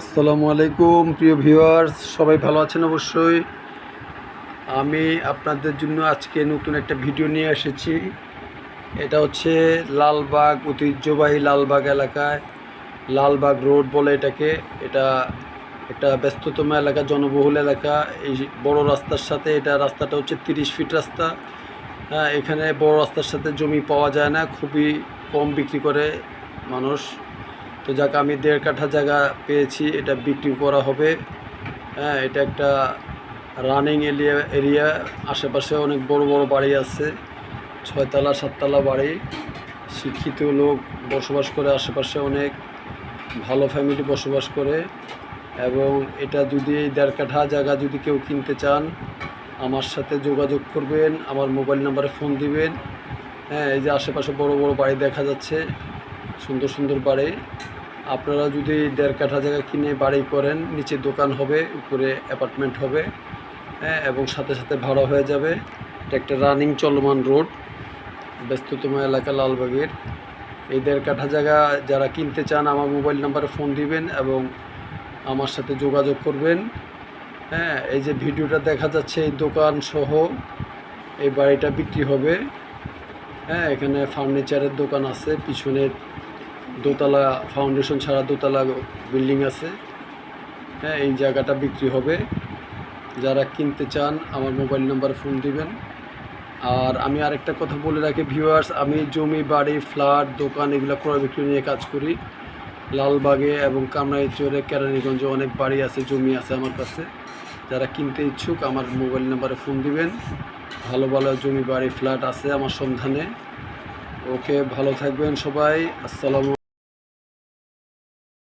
আসসালামু আলাইকুম, প্রিয় ভিউয়ার্স। সবাই ভালো আছেন অবশ্যই। আমি আপনাদের জন্য আজকে নতুন একটা ভিডিও নিয়ে এসেছি। এটা হচ্ছে লালবাগ, ঐতিহ্যবাহী লালবাগ এলাকায়। লালবাগ রোড বলে এটাকে। এটা একটা ব্যস্ততম এলাকা, জনবহুল এলাকা। এই বড় রাস্তার সাথে এটা রাস্তাটা হচ্ছে তিরিশ ফিট রাস্তা। হ্যাঁ এখানে বড় রাস্তার সাথে জমি পাওয়া যায় না। খুবই কম বিক্রি করে মানুষ। তো যাক, আমি দেড় কাঠা জায়গা পেয়েছি, এটা বিক্রি করা হবে। হ্যাঁ এটা একটা রানিং এরিয়া এরিয়া আশেপাশে অনেক বড় বড় বাড়ি আছে, ছয়তলা, সাততলা বাড়ি। শিক্ষিত লোক বসবাস করে, আশেপাশে অনেক ভালো ফ্যামিলি বসবাস করে। এবং এটা যদি এই দেড় কাঠা জায়গা যদি কেউ কিনতে চান, আমার সাথে যোগাযোগ করবেন, আমার মোবাইল নাম্বারে ফোন দিবেন। হ্যাঁ এই যে আশেপাশে বড় বড় বাড়ি দেখা যাচ্ছে সুন্দর সুন্দর বাড়ি। আপনারা যদি দেড় কাঠা জায়গা কিনে বাড়ি করেন, নিচে দোকান হবে, উপরে অ্যাপার্টমেন্ট হবে হ্যাঁ এবং সাথে সাথে ভাড়া হয়ে যাবে। এটা একটা রানিং চলমান রোড ব্যস্ততম এলাকা লালবাগের। এই দেড় কাঠা জায়গা যারা কিনতে চান, আমার মোবাইল নাম্বারে ফোন দিবেন এবং আমার সাথে যোগাযোগ করবেন। হ্যাঁ এই যে ভিডিওটা দেখা যাচ্ছে, এই দোকান সহ এই বাড়িটা বিক্রি হবে। হ্যাঁ এখানে ফার্নিচারের দোকান আছে পিছনে দোতলা ফাউন্ডেশন ছাড়া দোতলা বিল্ডিং আছে। হ্যাঁ এই জায়গাটা বিক্রি হবে। যারা কিনতে চান, আমার মোবাইল নাম্বার ফোন দিবেন। আর আমি আরেকটা কথা বলে রাখি ভিউয়ার্স আমি জমি, বাড়ি ফ্ল্যাট দোকান, এগুলো ক্রয় বিক্রি নিয়ে কাজ করি। লালবাগে এবং কামরাইচরে কেরানীগঞ্জে অনেক বাড়ি আছে, জমি আছে আমার কাছে। যারা কিনতে ইচ্ছুক, আমার মোবাইল নাম্বারে ফোন দিবেন। ভালো ভালো জমি, বাড়ি ফ্ল্যাট আছে আমার সন্ধানে। ওকে, ভালো থাকবেন সবাই। আসসালামু